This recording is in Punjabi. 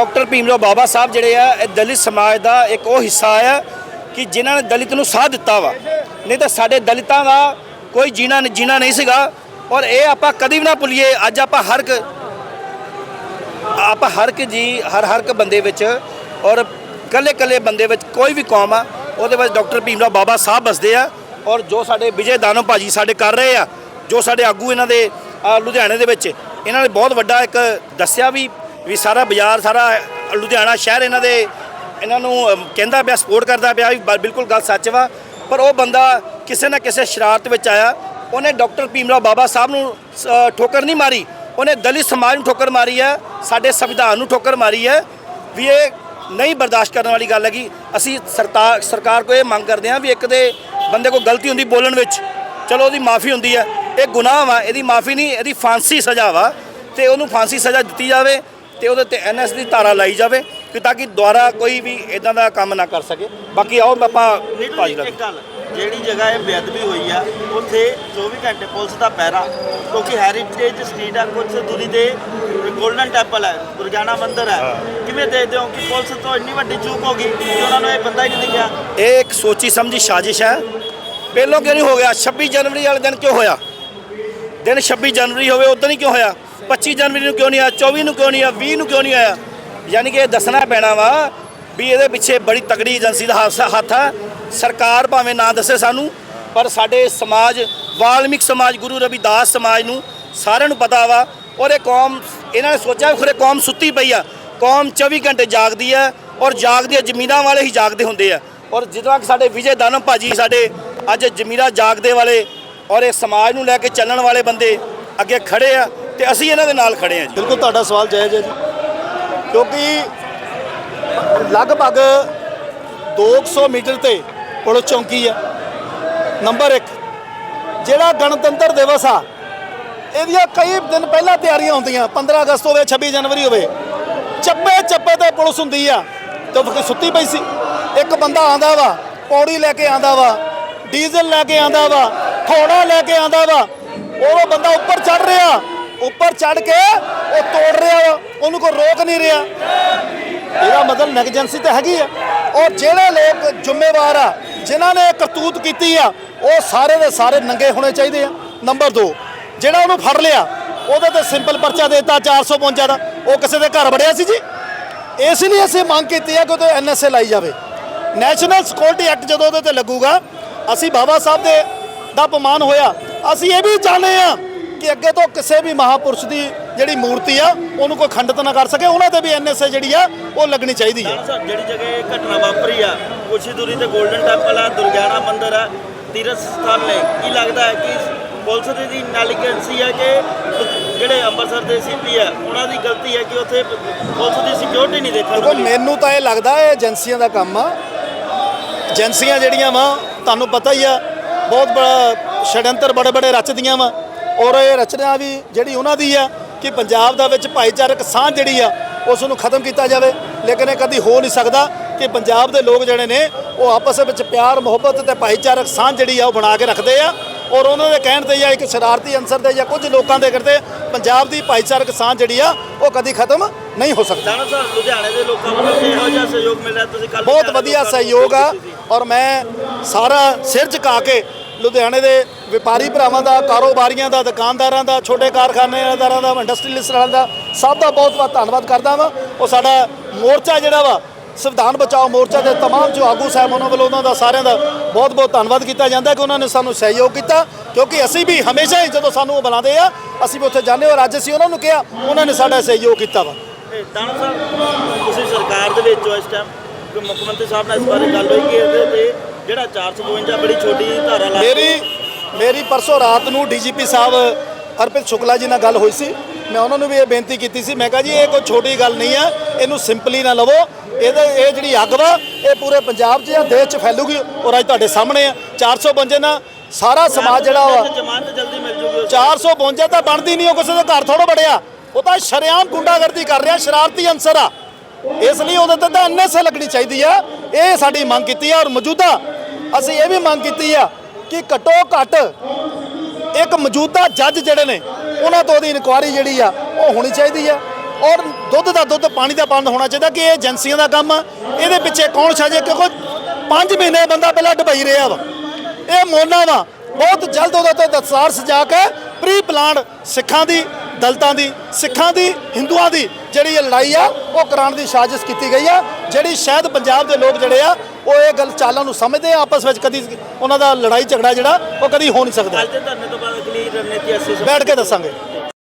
ਡਾਕਟਰ ਭੀਮਰਾਓ ਬਾਬਾ ਸਾਹਿਬ ਜਿਹੜੇ ਆ, ਇਹ ਦਲਿਤ ਸਮਾਜ ਦਾ ਇੱਕ ਉਹ ਹਿੱਸਾ ਆ ਕਿ ਜਿਨ੍ਹਾਂ ਨੇ ਦਲਿਤ ਨੂੰ ਸਾਥ ਦਿੱਤਾ ਵਾ। ਨਹੀਂ ਤਾਂ ਸਾਡੇ ਦਲਿਤਾਂ ਦਾ ਕੋਈ ਜੀਣਾ ਜੀਣਾ ਨਹੀਂ ਸੀਗਾ। ਔਰ ਇਹ ਆਪਾਂ ਕਦੀ ਵੀ ਨਾ ਭੁੱਲੀਏ, ਅੱਜ ਆਪਾਂ ਹਰ ਇੱਕ ਆਪਾਂ ਹਰ ਇੱਕ ਜੀ, ਹਰ ਹਰ ਇੱਕ ਬੰਦੇ ਵਿੱਚ ਔਰ ਕੱਲੇ ਕੱਲੇ ਬੰਦੇ ਵਿੱਚ ਕੋਈ ਵੀ ਕੌਮ ਆ, ਉਹਦੇ ਵਿੱਚ ਡਾਕਟਰ ਭੀਮਰਾਓ ਬਾਬਾ ਸਾਹਿਬ ਬਸਦੇ ਆ। ਔਰ ਜੋ ਸਾਡੇ ਵਿਜੇ ਦਾਨਵ ਭਾਜੀ ਸਾਡੇ ਕਰ ਰਹੇ ਆ, ਜੋ ਸਾਡੇ ਆਗੂ ਇਹਨਾਂ ਦੇ ਲੁਧਿਆਣੇ ਦੇ ਵਿੱਚ, ਇਹਨਾਂ ਨੇ ਬਹੁਤ ਵੱਡਾ ਇੱਕ ਦੱਸਿਆ ਵੀ ਵੀ ਸਾਰਾ ਬਾਜ਼ਾਰ ਸਾਰਾ ਲੁਧਿਆਣਾ ਸ਼ਹਿਰ ਇਹਨਾਂ ਦੇ ਇਹਨਾਂ ਨੂੰ ਕਹਿੰਦਾ ਪਿਆ ਸਪੋਰਟ ਕਰਦਾ ਪਿਆ ਵੀ ਬਿਲਕੁਲ ਗੱਲ ਸੱਚ ਵਾ। ਪਰ ਉਹ ਬੰਦਾ ਕਿਸੇ ਨਾ ਕਿਸੇ ਸ਼ਰਾਰਤ ਵਿੱਚ ਆਇਆ। ਉਹਨੇ ਡਾਕਟਰ ਭੀਮਰਾਓ ਬਾਬਾ ਸਾਹਿਬ ਨੂੰ ਅ, ਠੋਕਰ ਨਹੀਂ ਮਾਰੀ। ਉਹਨੇ ਦਲਿਤ ਸਮਾਜ ਨੂੰ ਠੋਕਰ ਮਾਰੀ ਹੈ। ਸਾਡੇ ਸੰਵਿਧਾਨ ਨੂੰ ਠੋਕਰ ਮਾਰੀ ਹੈ। ਵੀ ਇਹ ਨਹੀਂ ਬਰਦਾਸ਼ਤ ਕਰਨ ਵਾਲੀ ਗੱਲ ਹੈਗੀ। ਅਸੀਂ ਸਰਕਾਰ ਸਰਕਾਰ ਕੋਲ ਇਹ ਮੰਗ ਕਰਦੇ ਹਾਂ ਵੀ ਇੱਕ ਦੇ ਬੰਦੇ ਕੋਲ ਗਲਤੀ ਹੁੰਦੀ ਬੋਲਣ ਵਿੱਚ ਚਲੋ ਉਹਦੀ ਮਾਫੀ ਹੁੰਦੀ ਹੈ। ਇਹ ਗੁਨਾਹ ਵਾ ਇਹਦੀ ਮਾਫੀ ਨਹੀਂ ਇਹਦੀ ਫਾਂਸੀ ਸਜ਼ਾ ਵਾ। ਤੇ ਉਹਨੂੰ ਫਾਂਸੀ ਸਜ਼ਾ ਦਿੱਤੀ ਜਾਵੇ। ਤੇ ਉਹਦੇ ਤੇ ਐਨਐਸ ਦੀ ਧਾਰਾ ਲਾਈ ਜਾਵੇ ਕਿ ਤਾਂ ਕਿ ਦੁਬਾਰਾ ਕੋਈ ਵੀ ਇਦਾਂ ਦਾ ਕੰਮ ਨਾ ਕਰ ਸਕੇ। ਬਾਕੀ ਆਓ ਆਪਾਂ ਭਾਜੀ ਦਾ ਇੱਕ ਗੱਲ ਜਿਹੜੀ ਜਗ੍ਹਾ ਇਹ ਬੇਅਦਬੀ ਹੋਈ ਆ ਉੱਥੇ 24 ਘੰਟੇ ਪੁਲਿਸ ਦਾ ਪਹਿਰਾ ਕਿਉਂਕਿ ਹੈਰੀਟੇਜ ਸਟਰੀਟ ਆ ਕੁਝ ਦੂਰੀ ਤੇ 골ਡਨ ਟੈਂਪਲ ਹੈ ਦੁਰਗਿਆਨਾ ਮੰਦਿਰ ਹੈ। ਕਿਵੇਂ ਦੇਖਦੇ ਹੋ ਕਿ ਪੁਲਿਸ ਤੋਂ ਇੰਨੀ ਵੱਡੀ ਚੂਕ ਹੋ ਗਈ ਕਿ ਉਹਨਾਂ ਨੂੰ ਇਹ ਬੰਦਾ ਹੀ ਨਹੀਂ ਦਿਖਿਆ? ਇਹ ਇੱਕ ਸੋਚੀ ਸਮਝੀ ਸਾਜ਼ਿਸ਼ ਹੈ। ਪਹਿਲੋਂ ਕਿਉਂ ਨਹੀਂ ਹੋ ਗਿਆ? 26 ਜਨਵਰੀ ਵਾਲੇ ਦਿਨ ਕਿਉਂ ਹੋਇਆ? ਦਿਨ 26 ਜਨਵਰੀ ਹੋਵੇ ਉਦੋਂ ਹੀ ਕਿਉਂ ਹੋਇਆ? 25 ਜਨਵਰੀ ਨੂੰ ਕਿਉਂ ਨਹੀਂ ਆਇਆ 24 ਨੂੰ ਕਿਉਂ ਨਹੀਂ ਆਇਆ 20 ਨੂੰ ਕਿਉਂ ਨਹੀਂ ਆਇਆ? ਯਾਨੀ ਕਿ ਇਹ ਦੱਸਣਾ ਪੈਣਾ ਵਾ ਵੀ ਇਹਦੇ ਪਿੱਛੇ ਬੜੀ ਤਗੜੀ ਏਜੰਸੀ ਦਾ ਹੱਥ ਹੱਥ ਹੈ ਸਰਕਾਰ ਭਾਵੇਂ ਨਾ ਦੱਸੇ ਸਾਨੂੰ, ਪਰ ਸਾਡੇ ਸਮਾਜ, ਵਾਲਮਿਕ ਸਮਾਜ, ਗੁਰੂ ਰਵਿਦਾਸ ਸਮਾਜ ਨੂੰ ਸਾਰਿਆਂ ਨੂੰ ਪਤਾ ਵਾ, ਔਰ ਇਹ ਕੌਮ, ਇਹਨਾਂ ਨੇ ਸੋਚਿਆ ਖੁਰੇ ਕੌਮ ਸੁੱਤੀ ਪਈ ਆ। ਕੌਮ 24 ਘੰਟੇ ਜਾਗਦੀ ਹੈ ਔਰ ਜਾਗਦੀ ਹੈ ਜ਼ਮੀਰਾਂ ਵਾਲੇ ਹੀ ਜਾਗਦੇ ਹੁੰਦੇ ਆ। ਔਰ ਜਿੱਦਾਂ ਕਿ ਸਾਡੇ ਵਿਜੇ ਦਾਨਵ ਭਾਜੀ ਸਾਡੇ ਅੱਜ ਜ਼ਮੀਰਾਂ ਜਾਗਦੇ ਵਾਲੇ, ਔਰ ਇਹ ਸਮਾਜ ਨੂੰ ਲੈ ਕੇ ਚੱਲਣ ਵਾਲੇ ਬੰਦੇ ਅੱਗੇ ਖੜੇ ਆ ਤੇ ਅਸੀਂ ਇਹਨਾਂ ਦੇ ਨਾਲ ਖੜੇ ਹਾਂ ਜੀ। ਬਿਲਕੁਲ ਤੁਹਾਡਾ ਸਵਾਲ ਜਾਇਜ਼ ਹੈ ਜੀ। ਕਿਉਂਕਿ ਲਗਭਗ 200 ਮੀਟਰ ਤੇ ਪੁਲਿਸ ਚੌਂਕੀ ਹੈ। ਨੰਬਰ 1 ਜਿਹੜਾ ਗਣਤੰਤਰ ਦਿਵਸ ਆ, ਇਹਦੀਆਂ ਕਈ ਦਿਨ ਪਹਿਲਾਂ ਤਿਆਰੀਆਂ ਹੁੰਦੀਆਂ 15 ਅਗਸਤ ਹੋਵੇ 26 ਜਨਵਰੀ ਹੋਵੇ। ਚੱਪੇ ਚੱਪੇ ਤੇ ਪੁਲਿਸ ਹੁੰਦੀ ਆ, ਤੇ ਫਿਰ ਸੁੱਤੀ ਪਈ ਸੀ। ਇੱਕ ਬੰਦਾ ਆਂਦਾ ਵਾ, ਪੌੜੀ ਲੈ ਕੇ ਆਂਦਾ ਵਾ, ਡੀਜ਼ਲ ਲੈ ਕੇ ਆਂਦਾ ਵਾ ਥੋੜਾ ਲੈ ਕੇ ਆਂਦਾ ਵਾ। ਉਹ ਬੰਦਾ ਉੱਪਰ ਚੜ ਰਿਹਾ ਉੱਪਰ ਚੜ ਕੇ ਉਹ ਤੋੜ ਰਿਹਾ ਵਾ, ਉਹਨੂੰ ਕੋਈ ਰੋਕ ਨਹੀਂ ਰਿਹਾ। ਇਹਦਾ ਮਤਲਬ ਨੈਗਜੈਂਸੀ ਤਾਂ ਹੈਗੀ ਆ। ਔਰ ਜਿਹੜੇ ਲੋਕ ਜ਼ਿੰਮੇਵਾਰ ਆ, ਜਿਨ੍ਹਾਂ ਨੇ ਕਰਤੂਤ ਕੀਤੀ ਆ, ਉਹ ਸਾਰੇ ਦੇ ਸਾਰੇ ਨੰਗੇ ਹੋਣੇ ਚਾਹੀਦੇ ਆ। ਨੰਬਰ 2 ਜਿਹੜਾ ਉਹਨੂੰ ਫੜ ਲਿਆ, ਉਹਦੇ ਤੇ ਸਿੰਪਲ ਪਰਚਾ ਦੇਤਾ 452 ਦਾ। ਉਹ ਕਿਸੇ ਦੇ ਘਰ ਵੜਿਆ ਸੀ ਜੀ। ਇਸ ਲਈ ਅਸੀਂ ਮੰਗ ਕੀਤੀ ਹੈ ਕਿ ਉਹਦੇ ਐਨਐਸਏ ਲਾਈ ਜਾਵੇ। ਨੈਸ਼ਨਲ ਸਿਕਿਉਰਿਟੀ ਐਕਟ ਜਦੋਂ ਉਹਦੇ ਤੇ ਲੱਗੂਗਾ, ਅਸੀਂ ਬਾਬਾ ਸਾਹਿਬ ਦੇ ਦਾ ਅਪਮਾਨ ਹੋਇਆ। ਅਸੀਂ ਇਹ ਵੀ ਚਾਹੁੰਦੇ ਆ ਕਿ ਅੱਗੇ ਤੋਂ ਕਿਸੇ ਵੀ ਮਹਾਪੁਰਸ਼ ਦੀ ਜਿਹੜੀ ਮੂਰਤੀ ਆ ਉਹਨੂੰ ਕੋਈ ਖੰਡਿਤ ਨਾ ਕਰ ਸਕੇ। ਉਹਨਾਂ ਤੇ ਵੀ ਐਨਐਸਏ ਜਿਹੜੀ ਆ ਉਹ ਲੱਗਣੀ ਚਾਹੀਦੀ ਹੈ ਸਾਹਿਬ ਜਿਹੜੀ ਜਗ੍ਹਾ ਇਹ ਘਟਨਾ ਵਾਪਰੀ ਆ ਕੁਛ ਹੀ ਦੂਰੀ ਤੇ 골ਡਨ ਟੈਂਪਲ ਆ ਦੁਰਗਿਆਨਾ ਮੰਦਿਰ ਆ ਤੀਰਥ ਸਥਾਨ ਨੇ। ਕੀ ਲੱਗਦਾ ਹੈ ਕਿ ਪੁਲਿਸ ਦੀ ਦੀ ਨੈਗਲੀਜੈਂਸੀ ਹੈ ਕਿ ਜਿਹੜੇ ਅੰਮ੍ਰਿਤਸਰ ਦੇ ਸੀਪੀ ਆ ਉਹਨਾਂ ਦੀ ਗਲਤੀ ਹੈ ਕਿ ਉੱਥੇ ਪੁਲਿਸ ਦੀ ਸਿਕਿਉਰਿਟੀ ਨਹੀਂ ਦੇਖਣ ਦੇਖੋ ਨੂੰ ਮਿਲੀ ਮੈਨੂੰ ਤਾਂ ਇਹ ਲੱਗਦਾ ਇਹ ਏਜੰਸੀਆਂ ਦਾ ਕੰਮ ਆ। ਏਜੰਸੀਆਂ ਜਿਹੜੀਆਂ ਵਾ ਤੁਹਾਨੂੰ ਪਤਾ ਹੀ ਆ ਬਹੁਤ ਬੜਾ ਛੜੰਤਰ ਬੜੇ ਬੜੇ ਰਚਦੀਆਂ ਵਾ। ਔਰ ਇਹ ਰਚਨਾ ਵੀ ਜਿਹੜੀ ਉਹਨਾਂ ਦੀ ਆ ਕਿ ਪੰਜਾਬ ਦਾ ਵਿੱਚ ਭਾਈਚਾਰਕ ਸਾਂਝ ਜਿਹੜੀ ਆ ਉਸ ਨੂੰ ਖਤਮ ਕੀਤਾ ਜਾਵੇ। ਲੇਕਿਨ ਇਹ ਕਦੀ ਹੋ ਨਹੀਂ ਸਕਦਾ ਕਿ ਪੰਜਾਬ ਦੇ ਲੋਕ ਜਿਹੜੇ ਨੇ ਉਹ ਆਪਸ ਵਿੱਚ ਪਿਆਰ ਮੁਹੱਬਤ ਤੇ ਭਾਈਚਾਰਕ ਸਾਂਝ ਜਿਹੜੀ ਆ ਉਹ ਬਣਾ ਕੇ ਰੱਖਦੇ ਆ। ਔਰ ਉਹਨਾਂ ਦੇ ਕਹਿਣ ਤੇ ਜਾਂ ਇੱਕ ਸ਼ਰਾਰਤੀ ਅੰਸਰ ਤੇ ਜਾਂ ਕੁਝ ਲੋਕਾਂ ਦੇ ਕਰਦੇ ਪੰਜਾਬ ਦੀ ਭਾਈਚਾਰਕ ਸਾਂਝ ਜਿਹੜੀ ਆ ਉਹ ਕਦੀ ਖਤਮ ਨਹੀਂ ਹੋ ਸਕਦੀ। ਦਾਣਾ ਸਾਹਿਬ ਲੁਧਿਆਣੇ ਦੇ ਲੋਕਾਂ ਵੱਲੋਂ ਇਹੋ ਜਿਹਾ ਸਹਿਯੋਗ ਮਿਲ ਰਿਹਾ ਤੁਸੀਂ ਕੱਲ ਬਹੁਤ ਵਧੀਆ ਸਹਿਯੋਗ ਆ। ਔਰ ਮੈਂ ਸਾਰਾ ਸਿਰ ਝੁਕਾ ਕੇ ਲੁਧਿਆਣੇ ਦੇ ਵਪਾਰੀ ਭਰਾਵਾਂ ਦਾ ਕਾਰੋਬਾਰੀਆਂ ਦਾ ਦੁਕਾਨਦਾਰਾਂ ਦਾ ਛੋਟੇ ਕਾਰਖਾਨੇਦਾਰਾਂ ਦਾ ਇੰਡਸਟਰੀਲਿਸਟਾਂ ਦਾ ਸਭ ਦਾ ਬਹੁਤ ਬਹੁਤ ਧੰਨਵਾਦ ਕਰਦਾ ਵਾਂ ਉਹ ਸਾਡਾ ਮੋਰਚਾ ਜਿਹੜਾ ਵਾ ਸੰਵਿਧਾਨ ਬਚਾਓ ਮੋਰਚਾ ਦੇ तमाम ਜੋ ਆਗੂ ਸਾਹਿਬ ਉਹਨਾਂ ਵੱਲੋਂ ਉਹਨਾਂ ਦਾ ਸਾਰਿਆਂ ਦਾ ਬਹੁਤ ਬਹੁਤ ਧੰਨਵਾਦ ਕੀਤਾ ਜਾਂਦਾ ਕਿ ਉਹਨਾਂ ਨੇ ਸਾਨੂੰ ਸਹਿਯੋਗ ਕੀਤਾ ਕਿਉਂਕਿ ਅਸੀਂ ਵੀ ਹਮੇਸ਼ਾ ਹੀ ਜਦੋਂ ਸਾਨੂੰ ਉਹ ਬੁਲਾਉਂਦੇ ਆ ਅਸੀਂ ਵੀ ਉੱਥੇ ਜਾਂਦੇ ਹਾਂ ਔਰ ਅੱਜ ਅਸੀਂ ਉਹਨਾਂ ਨੂੰ ਕਿਹਾ ਉਹਨਾਂ ਨੇ ਸਾਡਾ ਸਹਿਯੋਗ ਕੀਤਾ ਵਾ ਇਹ ਦਾਣਾ ਸਾਹਿਬ ਤੁਸੀਂ ਸਰਕਾਰ ਦੇ ਵਿੱਚ ਹੋ ਇਸ ਟਾਈਮ ਕਿ ਮੁੱਖ ਮੰਤਰੀ ਸਾਹਿਬ ਨਾਲ ਇਸ ਬਾਰੇ ਗੱਲ ਹੋਈ ਕਿ ਇਹਦੇ ਤੇ ਜਿਹੜਾ 452 ਬੜੀ ਛੋਟੀ ਧਾਰਾ ਲਾ ਮੇਰੀ ਮੇਰੀ ਪਰਸੋਂ ਰਾਤ ਨੂੰ ਡੀਜੀਪੀ ਸਾਹਿਬ ਅਰਪਿਤ ਸ਼ੁਕਲਾ ਜੀ ਨਾਲ ਗੱਲ ਹੋਈ ਸੀ। ਮੈਂ ਉਹਨਾਂ ਨੂੰ ਵੀ ਇਹ ਬੇਨਤੀ ਕੀਤੀ ਸੀ। ਮੈਂ ਕਿਹਾ ਜੀ ਇਹ ਕੋਈ ਛੋਟੀ ਗੱਲ ਨਹੀਂ ਆ। ਇਹਨੂੰ ਸਿੰਪਲੀ ਨਾ ਲਵੋ। ਇਹਦੇ ਇਹ ਜਿਹੜੀ ਅੱਗ ਵਾ ਇਹ ਪੂਰੇ ਪੰਜਾਬ 'ਚ ਜਾਂ ਦੇਸ਼ 'ਚ ਫੈਲੂਗੀ ਔਰ ਅੱਜ ਤੁਹਾਡੇ ਸਾਹਮਣੇ ਆ। 452 ਨਾਲ ਸਾਰਾ ਸਮਾਜ ਜਿਹੜਾ ਵਾ ਜ਼ਮਾਨਤ ਜਲਦੀ ਮਿਲ ਜੂਗੀ 452 ਤਾਂ ਬਣਦੀ ਨਹੀਂ ਉਹ ਕਿਸੇ ਦੇ ਘਰ ਥੋੜੋ ਬੜਿਆ ਉਹ ਤਾਂ ਸ਼ਰੇਆਮ ਗੁੰਡਾਗਰਦੀ ਕਰ ਰਿਹਾ ਸ਼ਰਾਰਤੀ ਅੰਸਰ ਆ। ਇਸ ਲਈ ਉਹਦੇ ਤੇ ਤਾਂ ਐਨਐਸਏ ਲੱਗਣੀ ਚਾਹੀਦੀ ਆ। ਇਹ ਸਾਡੀ ਮੰਗ ਕੀਤੀ ਆ ਔਰ ਮੌਜੂਦਾ ਅਸੀਂ ਇਹ ਵੀ ਮੰਗ ਕੀਤੀ ਆ ਕਿ ਘੱਟੋ ਘੱਟ ਇੱਕ ਮੌਜੂਦਾ ਜੱਜ ਜਿਹੜੇ ਨੇ, ਉਹਨਾਂ ਤੋਂ ਉਹਦੀ ਇਨਕੁਆਰੀ ਜਿਹੜੀ ਆ, ਉਹ ਹੋਣੀ ਚਾਹੀਦੀ ਆ। ਔਰ ਦੁੱਧ ਦਾ ਦੁੱਧ, ਪਾਣੀ ਦਾ ਬੰਦ ਹੋਣਾ ਚਾਹੀਦਾ ਕਿ ਇਹ ਏਜੰਸੀਆਂ ਦਾ ਕੰਮ ਆ। ਇਹਦੇ ਪਿੱਛੇ ਕੌਣ ਸਾਜੇ ਕਿਉਂਕਿ 5 ਮਹੀਨੇ ਬੰਦਾ ਪਹਿਲਾਂ ਡੁਬਈ ਰਿਹਾ ਵਾ। ਇਹ ਮੋਨਾ ਵਾ। ਬਹੁਤ ਜਲਦ ਉਹਦੇ ਤੇ ਦਸਤਾਰ ਸਜਾ ਕੇ ਪ੍ਰੀ ਪਲਾਨ ਸਿੱਖਾਂ ਦੀ ਦਲਤਾਂ ਦੀ ਸਿੱਖਾਂ ਦੀ ਹਿੰਦੂਆਂ ਦੀ ਜਿਹੜੀ ਇਹ ਲੜਾਈ ਆ ਉਹ ਕਰਾਉਣ ਦੀ ਸਾਜ਼ਿਸ਼ ਕੀਤੀ ਗਈ ਆ। ਜਿਹੜੀ ਸ਼ਾਇਦ ਪੰਜਾਬ ਦੇ ਲੋਕ ਜਿਹੜੇ ਆ ਉਹ ਇਹ ਗੱਲ ਚਾਲਾਂ ਨੂੰ ਸਮਝਦੇ ਆ ਆਪਸ ਵਿੱਚ ਕਦੀ ਉਹਨਾਂ ਦਾ ਲੜਾਈ ਝਗੜਾ ਜਿਹੜਾ ਉਹ ਕਦੀ ਹੋ ਨਹੀਂ ਸਕਦਾ। ਅੱਜ ਦੇ ਧਰਨੇ ਤੋਂ ਬਾਅਦ ਅਗਲੀ ਰਣਨੀਤੀ ਅਸੀਂ ਬੈਠ ਕੇ ਦੱਸਾਂਗੇ।